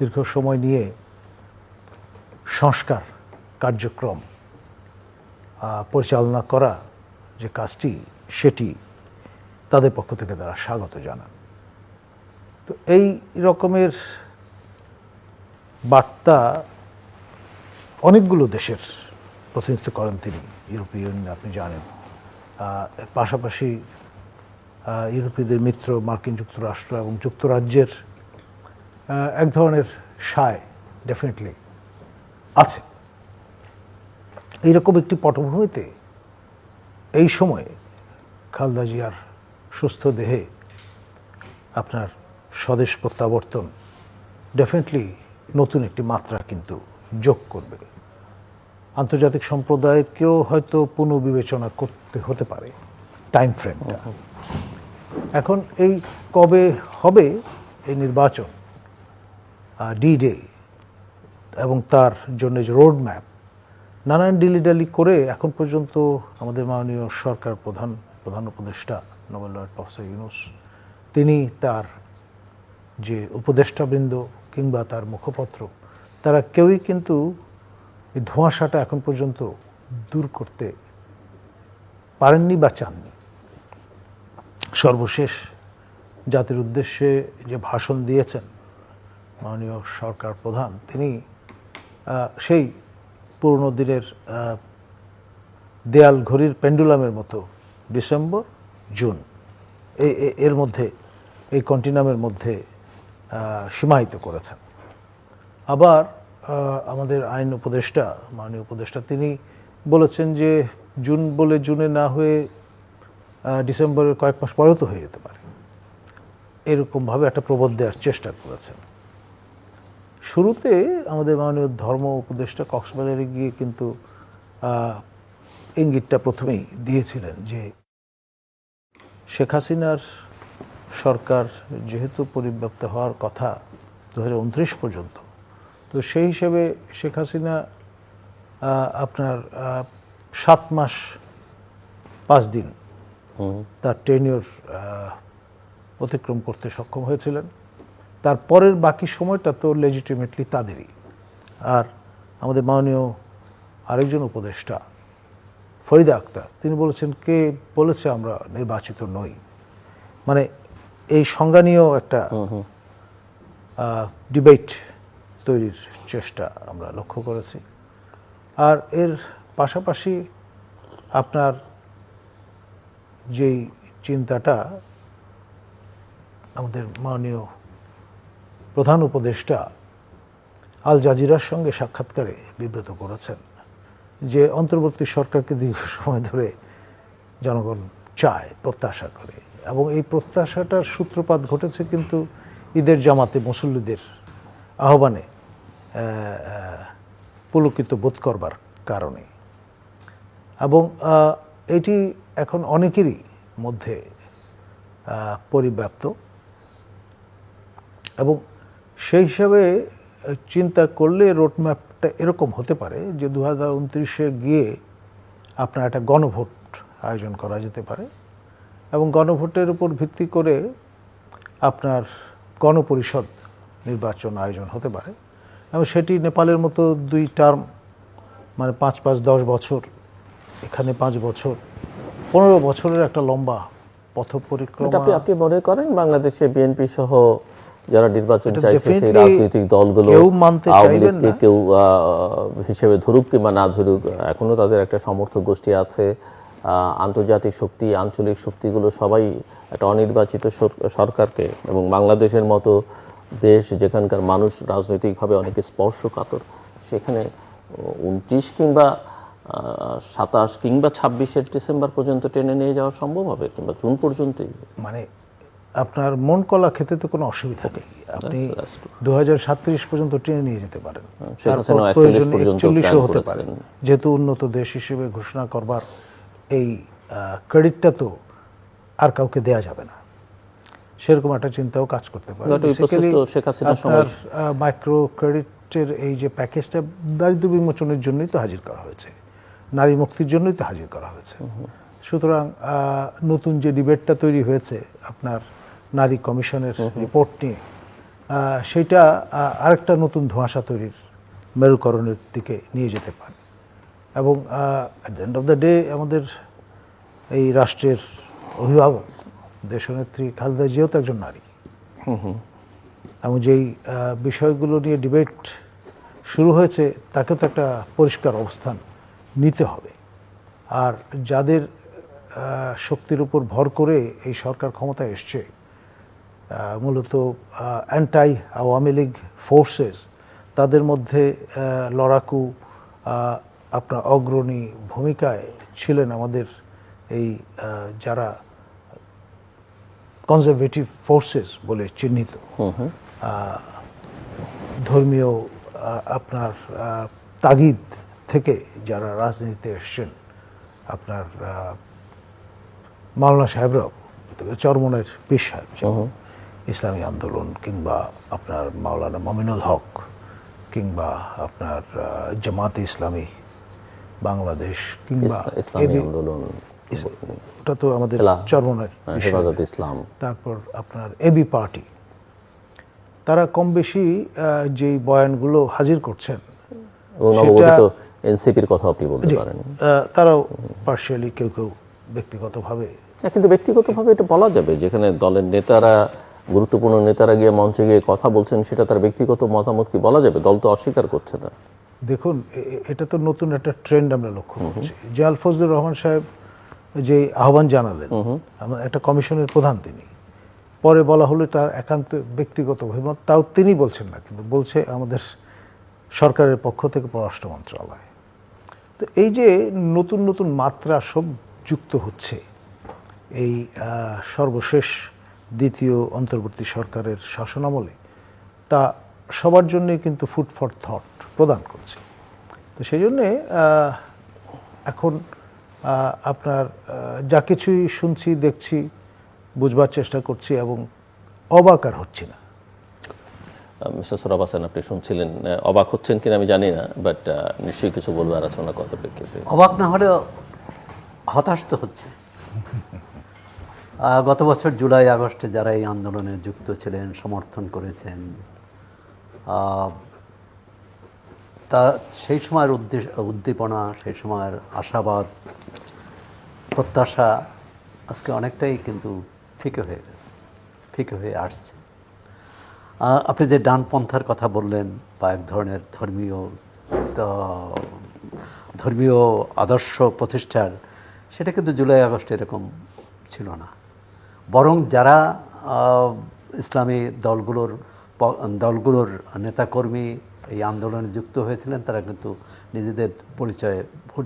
দীর্ঘ সময় নিয়ে সংস্কার কার্যক্রম পরিচালনা করা যে কাজটি, সেটি তাদের পক্ষ থেকে তারা স্বাগত জানান। তো এই রকমের বার্তা অনেকগুলো দেশের প্রতিনিধিত্ব করেন তিনি, ইউরোপীয় ইউনিয়ন আপনি জানেন। পাশাপাশি ইউরোপীয়দের মিত্র, মার্কিন যুক্তরাষ্ট্র এবং যুক্তরাজ্যের এক ধরনের সায় ডেফিনেটলি আছে। এইরকম একটি পটভূমিতে এই সময়ে খালদা জিয়ার সুস্থ দেহে আপনার স্বদেশ প্রত্যাবর্তন ডেফিনেটলি নতুন একটি মাত্রা কিন্তু যোগ করবে। আন্তর্জাতিক সম্প্রদায়কেও হয়তো পুনর্বিবেচনা করতে হতে পারে টাইম ফ্রেমটা এখন এই কবে হবে এই নির্বাচন? ডি ডে এবং তার জন্য যে রোড ম্যাপ নানান ডিলিডালি করে এখন পর্যন্ত আমাদের মাননীয় সরকার প্রধান প্রধান উপদেষ্টা নোবেল লয়েড প্রফেসর ইউনুস, তিনি তার যে উপদেষ্টাবৃন্দ কিংবা তার মুখপত্র, তারা কেউই কিন্তু এই ধোঁয়াশাটা এখন পর্যন্ত দূর করতে পারেননি বা চাননি। সর্বশেষ জাতির উদ্দেশ্যে যে ভাষণ দিয়েছেন মাননীয় সরকার প্রধান তিনি সেই পুরনো দিনের দেয়াল ঘড়ির পেন্ডুলামের মতো ডিসেম্বর জুন এই এর মধ্যে এই কন্টিনামের মধ্যে আহ, সীমাহিত করেছেন। আবার আমাদের আইন উপদেষ্টা মাননীয় উপদেষ্টা তিনি বলেছেন যে জুন বলে জুনে না হয়ে ডিসেম্বরের কয়েক মাস পরেও তো হয়ে যেতে পারে। এরকমভাবে একটা প্রবোধ দেওয়ার চেষ্টা করেছেন। শুরুতে আমাদের মাননীয় ধর্ম উপদেষ্টা কক্সবাজারে গিয়ে কিন্তু ইঙ্গিতটা প্রথমেই দিয়েছিলেন যে শেখ হাসিনার সরকার যেহেতু পরিব্যাপ্ত হওয়ার কথা দু হাজার উনত্রিশ পর্যন্ত তো সেই হিসেবে শেখ হাসিনা আপনার সাত মাস পাঁচ দিন তার টেনিওর অতিক্রম করতে সক্ষম হয়েছিলেন। তারপরের বাকি সময়টা তো লেজিটিমেটলি তাদেরই। আর আমাদের মাননীয় আরেকজন উপদেষ্টা ফরিদা আক্তার তিনি বলেছেন কে বলেছে আমরা নির্বাচিত নই? মানে এই সংজ্ঞা নিয়েও একটা ডিবেট তৈরির চেষ্টা আমরা লক্ষ্য করেছি। আর এর পাশাপাশি আপনার যেই চিন্তাটা আমাদের মাননীয় প্রধান উপদেষ্টা আল জাজিরার সঙ্গে সাক্ষাৎকারে বিব্রত করেছেন যে অন্তর্বর্তী সরকারকে দীর্ঘ সময় ধরে জনগণ চায় প্রত্যাশা করে। এবং এই প্রত্যাশাটার সূত্রপাত ঘটেছে কিন্তু ঈদের জামাতে মুসল্লিদের আহ্বানে আহ, আহ, পুলকিত বোধ করবার কারণে। এবং এটি এখন অনেকেরই মধ্যে পরিব্যাপ্ত। এবং সেই হিসাবে চিন্তা করলে রোডম্যাপটা এরকম হতে পারে যে দু হাজার উনত্রিশে গিয়ে আপনার একটা গণভোট আয়োজন করা যেতে পারে এবং গণভোটের উপর ভিত্তি করে আপনার গণপরিষদ নির্বাচন আয়োজন হতে পারে। এবং সেটি নেপালের মতো দুই টার্ম মানে পাঁচ পাঁচ দশ বছর, এখানে পাঁচ বছর, পনেরো বছরের একটা লম্বা পথ পরিক্রমা। আপনি মনে করেন বাংলাদেশে বিএনপি সহ যারা নির্বাচন চাইছে সেই রাজনৈতিক দলগুলো কেউ মানতে আওয়ামী চাইবেন লীগকে না। কেউ হিসেবে ধরুক কিংবা না ধরুক এখনও তাদের একটা সমর্থক গোষ্ঠী আছে আন্তর্জাতিক শক্তি আঞ্চলিক শক্তিগুলো সবাই একটা অনির্বাচিত সরকারকে এবং বাংলাদেশের মতো দেশ যেখানকার মানুষ রাজনৈতিকভাবে অনেক স্পর্শকাতর সেখানে উনত্রিশ কিংবা সাতাশ কিংবা ছাব্বিশের ডিসেম্বর পর্যন্ত টেনে নিয়ে যাওয়া সম্ভব হবে কিংবা জুন পর্যন্তই মানে আপনার মন কলা খেতে তো কোনো অসুবিধা নেই। আপনি দু পর্যন্ত টেনে নিয়ে যেতে পারেন। তারপর হাসিনাও 41 প্রয়োজনে একচল্লিশও হতে পারে। যেহেতু উন্নত দেশ হিসেবে ঘোষণা করবার এই ক্রেডিটটা তো আর কাউকে দেয়া যাবে না। সেরকম একটা চিন্তাও কাজ করতে পারে। আপনার মাইক্রো ক্রেডিটের এই যে প্যাকেজটা দারিদ্র বিমোচনের জন্যই তো হাজির করা হয়েছে। নারী মুক্তির জন্যই তো হাজির করা হয়েছে। সুতরাং আহ, নতুন যে ডিবেটটা তৈরি হয়েছে আপনার নারী কমিশনের রিপোর্ট নিয়ে সেটা আরেকটা নতুন ধোঁয়াশা তৈরির মেরুকরণের দিকে নিয়ে যেতে পারে। এবং at the end of the day আমাদের এই রাষ্ট্রের অভিভাবক দেশনেত্রী খালেদা জিয়াও তো একজন নারী। এবং যেই বিষয়গুলো নিয়ে ডিবেট শুরু হয়েছে তাকে তো একটা পরিষ্কার অবস্থান নিতে হবে। আর যাদের শক্তির উপর ভর করে এই সরকার ক্ষমতায় এসছে মূলত অ্যান্টাই আওয়ামী লীগ ফোর্সেস তাদের মধ্যে লড়াকু আপনার অগ্রণী ভূমিকায় ছিলেন আমাদের এই যারা কনজারভেটিভ ফোর্সেস বলে চিহ্নিত। ধর্মীয় আপনার তাগিদ থেকে যারা রাজনীতিতে এসছেন আপনার মাওলানা সাহেবরাও চরমনের পীর সাহেব। ইসলামী আন্দোলন কিংবা আপনার মাওলানা মমিনুল হক কিংবা আপনার জামাতে ইসলামী বাংলাদেশ কিংবা আন্দোলন ওটা তো আমাদের। চরমনের হ্যাঁ, সাহেবের। ইসলাম তারপর আপনার এবি পার্টি তারা কম বেশি যেই বয়ানগুলো হাজির করছেন সেটা- এনসিপির কথা আপনি বলতে পারেন তারাও পার্শিয়ালি কেউ কেউ ব্যক্তিগতভাবে কিন্তু ব্যক্তিগতভাবে এটা বলা যাবে যেখানে দলের নেতারা গুরুত্বপূর্ণ নেতারা গিয়ে মঞ্চে গিয়ে কথা বলছেন সেটা তার ব্যক্তিগত মতামত কি বলা যাবে? দল তো অস্বীকার করছে না। দেখুন এটা তো নতুন একটা ট্রেন্ড আমরা লক্ষ্য করছি। যে আল ফজলুর রহমান সাহেব যে আহ্বান জানালেন একটা কমিশনের প্রধান তিনি। পরে বলা হলো তার একান্ত ব্যক্তিগত অভিমত তাও তিনি বলছেন না কিন্তু বলছে আমাদের সরকারের পক্ষ থেকে পররাষ্ট্র মন্ত্রণালয়। তো এই যে নতুন নতুন মাত্রা সব যুক্ত হচ্ছে এই সর্বশেষ দ্বিতীয় অন্তর্বর্তী সরকারের শাসনামলে তা সবার জন্যই কিন্তু ফুড ফর থট প্রদান করছে। তো সেই জন্যে এখন আপনার যা কিছুই শুনছি দেখছি বুঝবার চেষ্টা করছি এবং অবাক আর হচ্ছি না। মিস্টার সোরাব হাসান আপনি শুনছিলেন অবাক হচ্ছেন কিনা আমি জানি না বাট নিশ্চয়ই কিছু বলবার আছে ওনার কথা প্রেক্ষিতে অবাক না হলেও হতাশ তো হচ্ছে। গত বছর জুলাই, আগস্টে যারা এই আন্দোলনে যুক্ত ছিলেন, সমর্থন করেছেন তা সেই সময়ের উদ্দেশ্য উদ্দীপনা, সেই সময়ের আশাবাদ, প্রত্যাশা আজকে অনেকটাই কিন্তু ফিকে হয়ে গেছে, ফিকে হয়ে আসছে। আপনি যে ডানপন্থার কথা বললেন বা এক ধরনের ধর্মীয় ধর্মীয় আদর্শ প্রতিষ্ঠার, সেটা কিন্তু জুলাই, আগস্টে এরকম ছিল না। বরং যারা ইসলামী দলগুলোর দলগুলোর নেতাকর্মী এই আন্দোলনে যুক্ত হয়েছিলেন, তারা কিন্তু নিজেদের পরিচয়ে ভুলে